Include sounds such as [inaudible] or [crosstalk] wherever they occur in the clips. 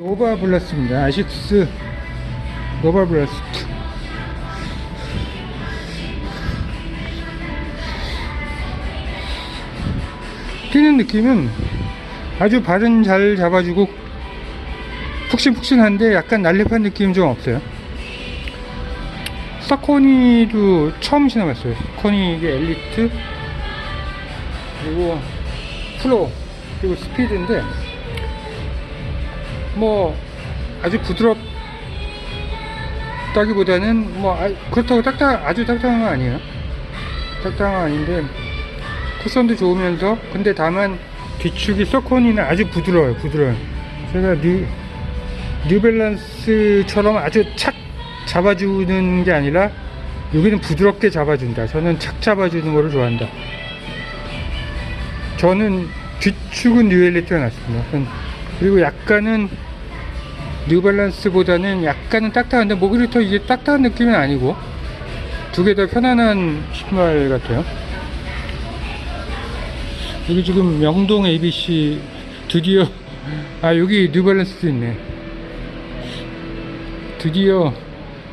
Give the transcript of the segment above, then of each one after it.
노바 블라스입니다. 아식스 노바 블라스. 뛰는 느낌은 아주 발은 잘 잡아주고 푹신푹신한데 약간 날렵한 느낌 좀 없어요. 사코니도 처음 신어봤어요. 사코니 이게 엘리트 그리고 프로 그리고 스피드인데 뭐 아주 부드럽다기보다는 뭐 아- 그렇다고 딱딱 아주 딱딱한 건 아니에요. 딱딱한 건 아닌데 쿠션도 좋으면서 근데 다만 뒤축이 서콘이는 아주 부드러워요. 부드러워요. 제가 뉴 뉴밸런스처럼 아주 착 잡아주는 게 아니라 여기는 부드럽게 잡아준다. 저는 착 잡아주는 거를 좋아한다. 저는 뒤축은 뉴엘리트가 낫습니다. 전- 그리고 약간은 뉴발란스보다는 약간은 딱딱한데 목이부터 이게 딱딱한 느낌은 아니고 두 개 다 편안한 신발 같아요. 여기 지금 명동 ABC 드디어 [laughs] 아 여기 뉴발란스도 있네. 드디어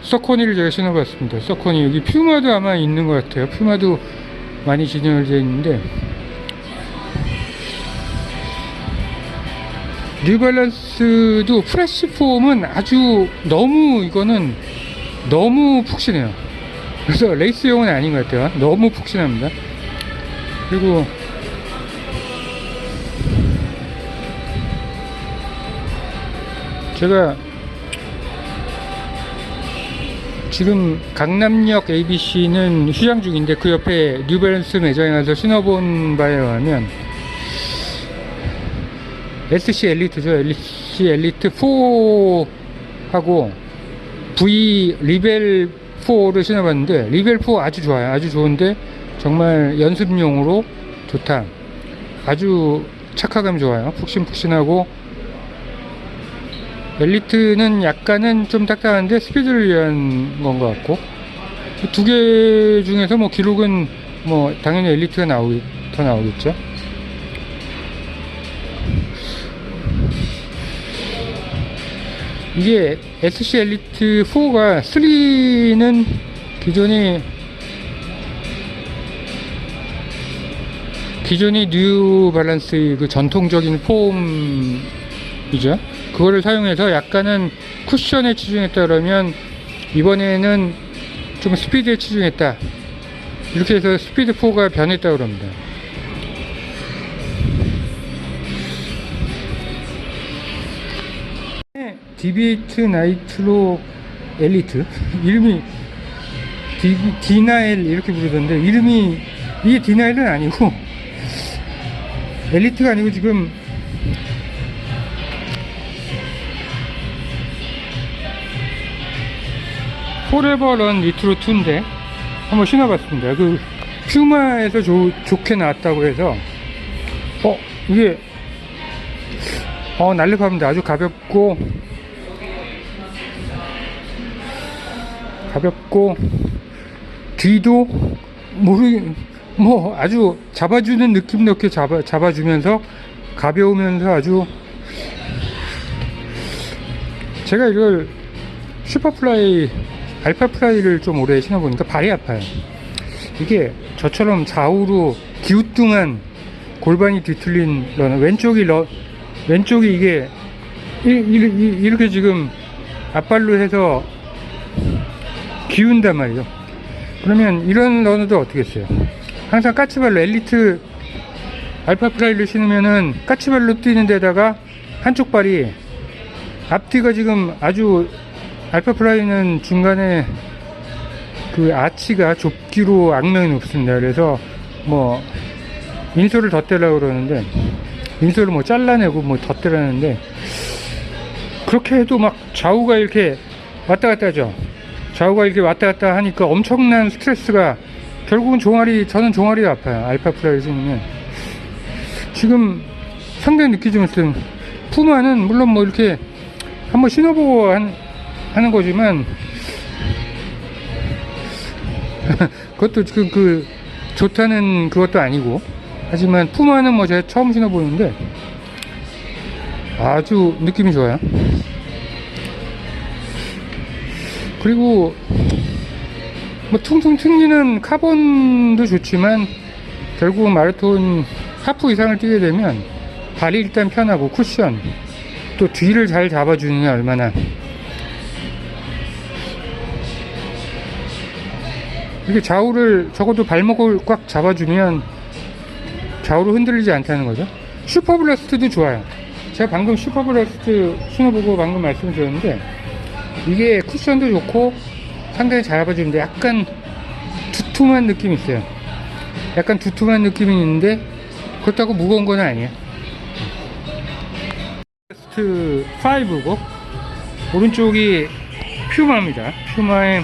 서코니를 제가 신어봤습니다. 서코니 여기 퓨마도 아마 있는 것 같아요. 퓨마도 많이 진열되어 있는데 뉴발란스도 프레시 폼은 아주 너무 이거는 너무 푹신해요. 그래서 레이스용은 아닌 것 같아요. 너무 푹신합니다. 그리고 제가 지금 강남역 ABC는 휴장 중인데 그 옆에 뉴발란스 매장에 가서 신어본 바에 의하면 SC 엘리트죠. SC 엘리트 4하고 V 리벨 4를 신어봤는데 리벨 4 아주 좋아요. 아주 좋은데 정말 연습용으로 좋다. 아주 착화감 좋아요. 푹신푹신하고 엘리트는 약간은 좀 딱딱한데 스피드를 위한 건 것 같고 두 개 중에서 뭐 기록은 뭐 당연히 엘리트가 나오기 더 나오겠죠. 이게 SC 엘리트 4가 3는 기존이 기존이 뉴 밸런스의 그 전통적인 폼이죠. 그거를 사용해서 약간은 쿠션에 치중했다 그러면 이번에는 좀 스피드에 치중했다. 이렇게 해서 스피드 4가 변했다 그럽니다. 디비에이트 나이트로 엘리트? [laughs] 이름이 디, 디나엘 이렇게 부르던데 이름이 이게 디나엘은 아니고 엘리트가 아니고 지금 포레버런 니트로 2인데 한번 신어봤습니다. 그 퓨마에서 좋, 좋게 나왔다고 해서. 어 이게 어 날렵합니다 아주 가볍고 가볍고 뒤도 모르 뭐 아주 잡아주는 느낌도 이렇게 잡아 잡아주면서 가벼우면서 아주 제가 이걸 슈퍼플라이 알파플라이를 좀 오래 신어보니까 발이 아파요. 이게 저처럼 좌우로 기우뚱한 골반이 뒤틀린 러너 왼쪽이 러, 왼쪽이 이게 이, 이, 이렇게 지금 앞발로 해서 기운단 말이죠. 그러면 이런 러너도 어떻게 했어요? 항상 까치발로 엘리트 알파 프라이를 신으면은 까치발로 뛰는 데다가 한쪽 발이 앞뒤가 지금 아주 알파 프라이는 중간에 그 아치가 좁기로 악명이 높습니다. 그래서 뭐 인솔을 덧대려고 그러는데 인솔을 뭐 잘라내고 뭐 덧대라는데 그렇게 해도 막 좌우가 이렇게 왔다 갔다 하죠. 좌우가 이렇게 왔다 갔다 하니까 엄청난 스트레스가 결국은 종아리 저는 종아리가 아파요. 알파 신으면 지금 상당히 느끼지만 푸마는 물론 뭐 이렇게 한번 신어보고 한, 하는 거지만 [laughs] 그것도 지금 그 좋다는 그것도 아니고. 하지만 푸마는 뭐 제가 처음 신어보는데 아주 느낌이 좋아요 그리고 뭐 퉁퉁 튕기는 카본도 좋지만 결국 마라톤 하프 이상을 뛰게 되면 발이 일단 편하고 쿠션 또 뒤를 잘 잡아주느냐 얼마나. 이게 좌우를 적어도 발목을 꽉 잡아주면 좌우로 흔들리지 않다는 거죠. 슈퍼블라스트도 좋아요. 제가 방금 슈퍼블라스트 신어보고 방금 말씀드렸는데 이게 쿠션도 좋고 상당히 잘 잡아주는데 약간 두툼한 느낌이 있어요. 약간 두툼한 느낌이 있는데 그렇다고 무거운 건 아니에요. 베스트 5고 오른쪽이 퓨마입니다. 퓨마의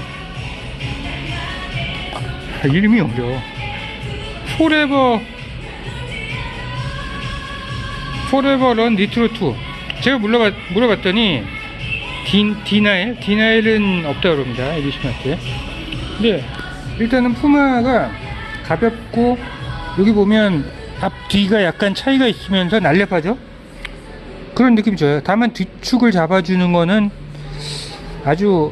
아, 이름이 어려워. 포레버 포레버 런 니트로 2 제가 물어봤, 물어봤더니 디, 디나일? 디나일은 없다 그럽니다 에디시마트에. 근데 일단은 푸마가 가볍고 여기 보면 앞 뒤가 약간 차이가 있으면서 날렵하죠? 그런 느낌이 줘요. 다만 뒤축을 잡아주는 거는 아주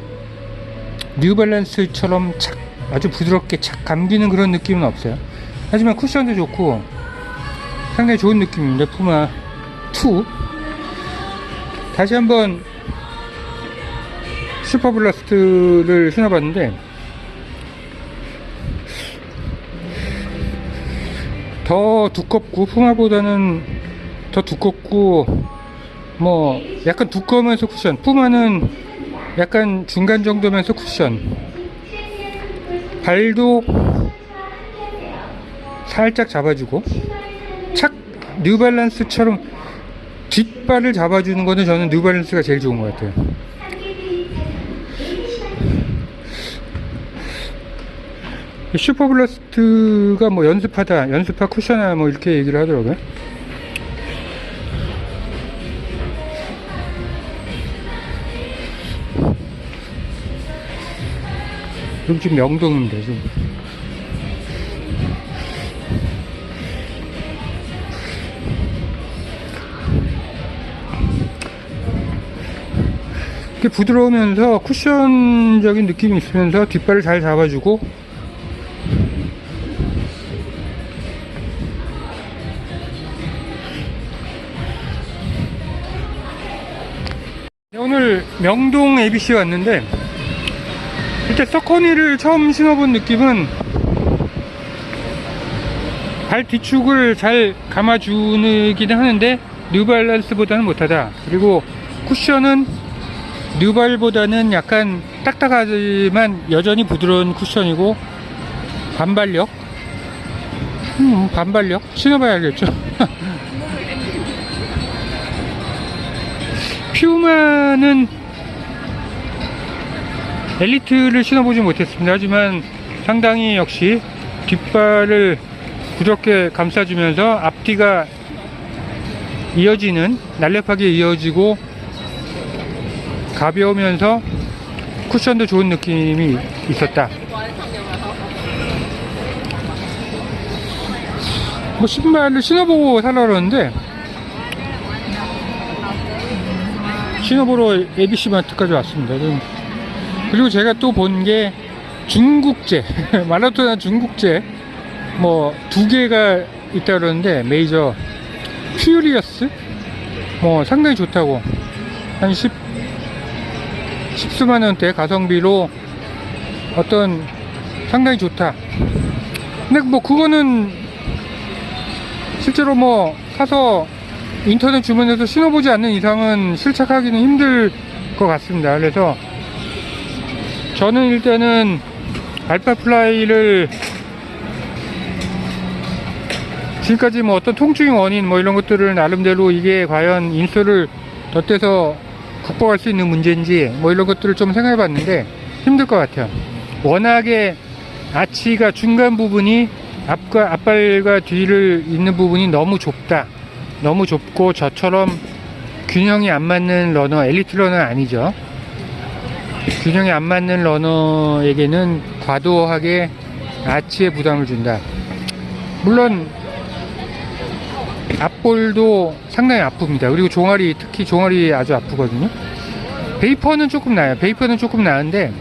뉴발란스처럼 착 아주 부드럽게 착 감기는 그런 느낌은 없어요. 하지만 쿠션도 좋고 상당히 좋은 느낌입니다 푸마 2 다시 한번 슈퍼블라스트를 신어봤는데 더 두껍고 푸마보다는 더 두껍고 뭐 약간 두꺼우면서 쿠션 푸마는 약간 중간 정도면서 쿠션. 발도 살짝 잡아주고 착 뉴발란스처럼 뒷발을 잡아주는 거는 저는 뉴발란스가 제일 좋은 것 같아요 슈퍼블라스트가 뭐 연습하다 연습하 쿠션이나 뭐 이렇게 얘기를 하더라고요. 여기 지금 명동입니다 지금. 이렇게 부드러우면서 쿠션적인 느낌이 있으면서 뒷발을 잘 잡아주고 명동 ABC 왔는데 일단 서커니를 처음 신어본 느낌은 발 뒤축을 잘 감아주기는 하는데 뉴발란스보다는 못하다. 그리고 쿠션은 뉴발보다는 약간 딱딱하지만 여전히 부드러운 쿠션이고 반발력? 음, 반발력? 신어봐야 알겠죠. 퓨마는 [laughs] 엘리트를 신어보지 못했습니다. 하지만 상당히 역시 뒷발을 부드럽게 감싸주면서 앞뒤가 이어지는 날렵하게 이어지고 가벼우면서 쿠션도 좋은 느낌이 있었다. 뭐 신발을 신어보고 살라 그러는데 신어보러 ABC 마트까지 왔습니다. 그리고 제가 또 본 게 중국제 [laughs] 마라토나 중국제 뭐 두 개가 있다 그러는데 메이저 퓨리어스? 뭐 상당히 좋다고. 한 10, 10수만 원대 가성비로 어떤 상당히 좋다. 근데 뭐 그거는 실제로 뭐 사서 인터넷 주문해서 신어보지 않는 이상은 실착하기는 힘들 것 같습니다. 그래서 저는 일단은 알파플라이를 지금까지 뭐 어떤 통증의 원인 뭐 이런 것들을 나름대로 이게 과연 인수를 덧대서 극복할 수 있는 문제인지 뭐 이런 것들을 좀 생각해 봤는데 힘들 것 같아요. 워낙에 아치가 중간 부분이 앞과 앞발과 뒤를 있는 부분이 너무 좁다. 너무 좁고 저처럼 균형이 안 맞는 러너 엘리트 러너 아니죠 균형이 안 맞는 러너에게는 과도하게 아치에 부담을 준다. 물론 앞볼도 상당히 아픕니다. 그리고 종아리 특히 종아리 아주 아프거든요. 베이퍼는 조금 나요. 베이퍼는 조금 나은데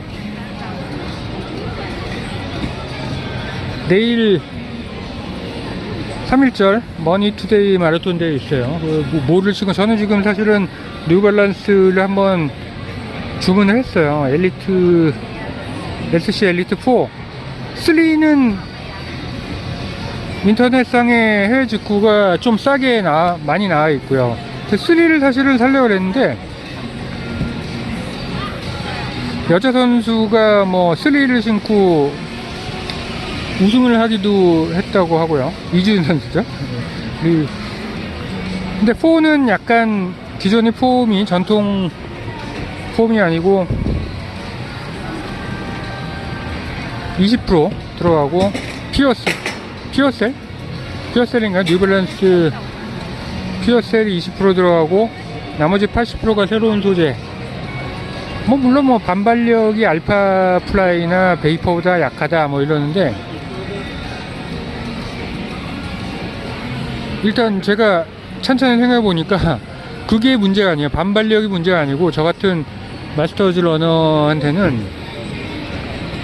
내일 3일절 머니투데이 마라톤 대회 있어요. 그 뭐를 지금 저는 지금 사실은 뉴발란스를 한번 주문을 했어요. 엘리트 SC 엘리트 4. 3는 인터넷상에 해외 직구가 좀 싸게 나 많이 나와 있고요. 3를 사실은 살려고 그랬는데 여자 선수가 뭐 3를 신고 우승을 하기도 했다고 하고요. 이주인 선수죠. 그- 근데 4는 약간 기존의 폼이 전통 폼이 아니고 20% 들어가고 피어스 피어셀? 피어셀인가 뉴밸런스 피어셀이 20% 들어가고 나머지 80%가 새로운 소재. 뭐 물론 뭐 반발력이 알파 플라이나 베이퍼보다 약하다 뭐 이러는데 일단 제가 천천히 생각해 보니까 [laughs] 그게 문제가 아니에요. 반발력이 문제가 아니고 저 같은 마스터즈 러너한테는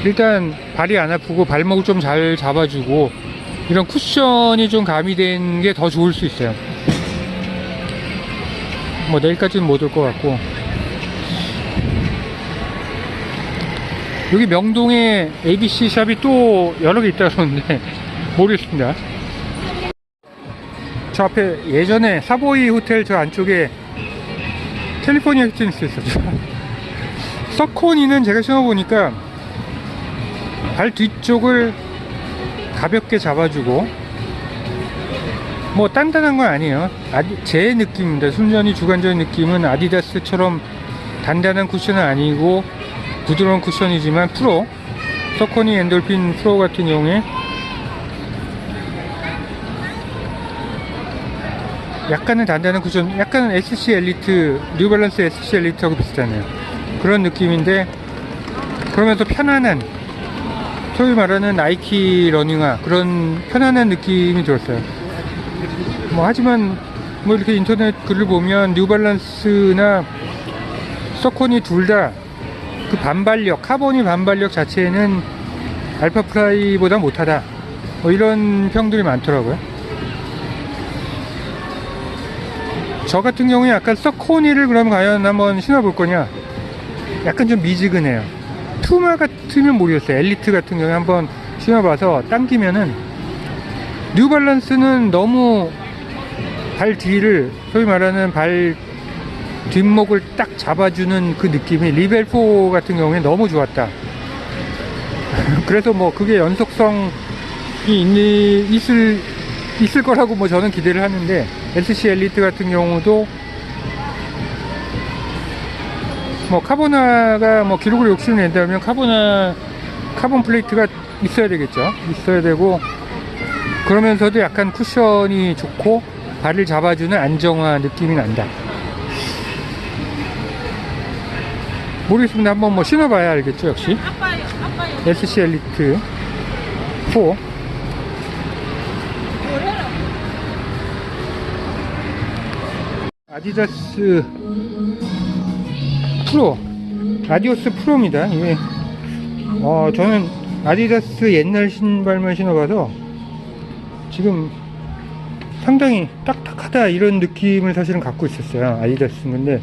일단 발이 안 아프고 발목을 좀 잘 잡아주고 이런 쿠션이 좀 가미된 게 더 좋을 수 있어요 뭐 내일까지는 못 올 것 같고 여기 명동에 ABC 샵이 또 여러 개 있다 그러는데 [laughs] 모르겠습니다. 저 앞에 예전에 사보이 호텔 저 안쪽에 캘리포니아 히트니스 있었죠. 서코니는 제가 신어보니까 발 뒤쪽을 가볍게 잡아주고 뭐 단단한 건 아니에요. 제 느낌입니다. 순전히 주관적인 느낌은 아디다스처럼 단단한 쿠션은 아니고 부드러운 쿠션이지만 프로 서코니 엔돌핀 프로 같은 경우에 약간은 단단한 쿠션 약간은 SC 엘리트 뉴발란스 SC 엘리트하고 비슷하네요 그런 느낌인데 그러면서 편안한 소위 말하는 나이키 러닝화 그런 편안한 느낌이 들었어요. 뭐 하지만 뭐 이렇게 인터넷 글을 보면 뉴발란스나 서코니 둘다 그 반발력 카보니 반발력 자체는 알파 프라이보다 못하다. 뭐 이런 평들이 많더라고요. 저 같은 경우에 약간 서코니를 그럼 과연 한번 신어볼 거냐 약간 좀 미지근해요. 투마 같으면 모르겠어요. 엘리트 같은 경우에 한번 신어봐서 당기면은 뉴발란스는 너무 발 뒤를 소위 말하는 발 뒷목을 딱 잡아주는 그 느낌이 리벨4 같은 경우에 너무 좋았다. [laughs] 그래서 뭐 그게 연속성이 있는, 있을 있을 거라고 뭐 저는 기대를 하는데 SC 엘리트 같은 경우도 뭐 카보나가 뭐 기록을 욕심낸다면 카보나 카본 플레이트가 있어야 되겠죠 있어야 되고 그러면서도 약간 쿠션이 좋고 발을 잡아주는 안정화 느낌이 난다 모르겠습니다 한번 뭐 신어봐야 알겠죠 역시. SC 엘리트 4 뭐래라? 아디다스 프로 아디오스 프로입니다. 이게 어 저는 아디다스 옛날 신발만 신어봐서 지금 상당히 딱딱하다 이런 느낌을 사실은 갖고 있었어요 아디다스 근데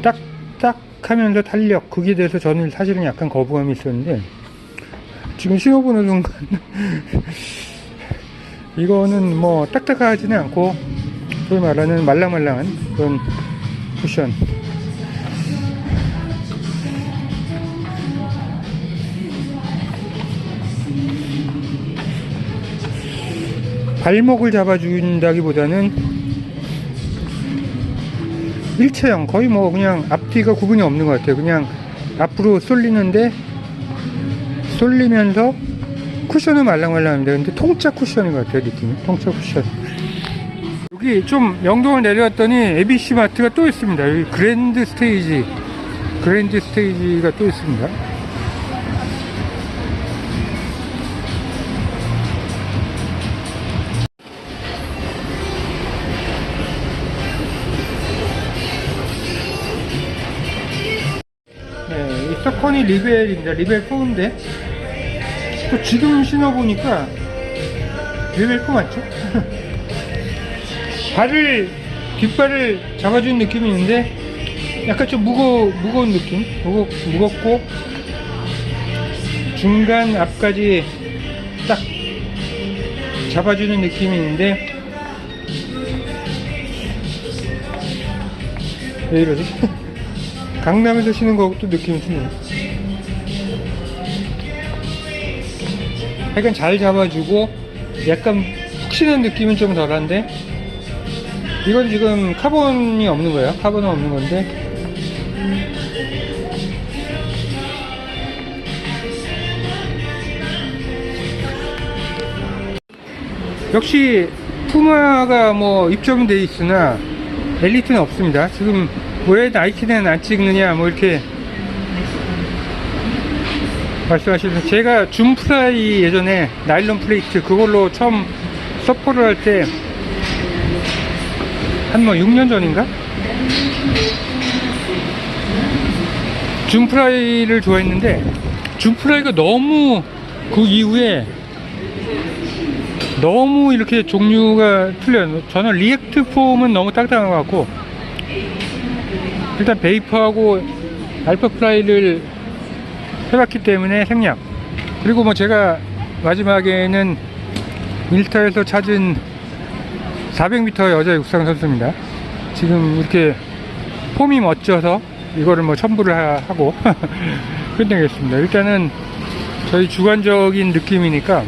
딱딱하면서 탄력 그게 대해서 저는 사실은 약간 거부감이 있었는데 지금 신어보는 순간 [laughs] 이거는 뭐 딱딱하지는 않고 소위 말하는 말랑말랑한 그런 쿠션 발목을 잡아준다기보다는 일체형 거의 뭐 그냥 앞뒤가 구분이 없는 것 같아요. 그냥 앞으로 쏠리는데 쏠리면서 쿠션은 말랑말랑한데 근데 통짜 쿠션인 것 같아요 느낌이. 통짜 쿠션. 여기 좀 명동을 내려왔더니 ABC 마트가 또 있습니다. 여기 그랜드 스테이지, 그랜드 스테이지가 또 있습니다. 이 서커니 리벨입니다. 리벨 4인데 또 지금 신어보니까 레벨 4 맞죠? [laughs] 발을 뒷발을 잡아주는 느낌이 있는데 약간 좀 무거 무거운 느낌 무거, 무겁고 중간 앞까지 딱 잡아주는 느낌이 있는데 왜 이러지? [laughs] 강남에서 거하고 또 느낌이 틀리네 하여간 잘 잡아주고 약간 푹신한 느낌은 좀 덜한데 이건 지금 카본이 없는 거예요. 카본은 없는 건데. 역시 푸마가 뭐 입점은 돼 있으나 엘리트는 없습니다. 지금 왜 나이키는 안 찍느냐 뭐 이렇게 말씀하시면서 제가 줌프라이 예전에 나일론 플레이트 그걸로 처음 서포를 할 때 한 뭐 6년 전인가? 줌프라이를 좋아했는데 줌프라이가 너무 그 이후에 너무 이렇게 종류가 틀려요. 저는 리액트 폼은 너무 딱딱한 것 같고 일단 베이퍼하고 알파 플라이를 해봤기 때문에 생략. 그리고 뭐 제가 마지막에는 인스타에서 찾은 400m 여자 육상 선수입니다. 지금 이렇게 폼이 멋져서 이거를 뭐 첨부를 하- 하고 [laughs] 끝내겠습니다. 일단은 저희 주관적인 느낌이니까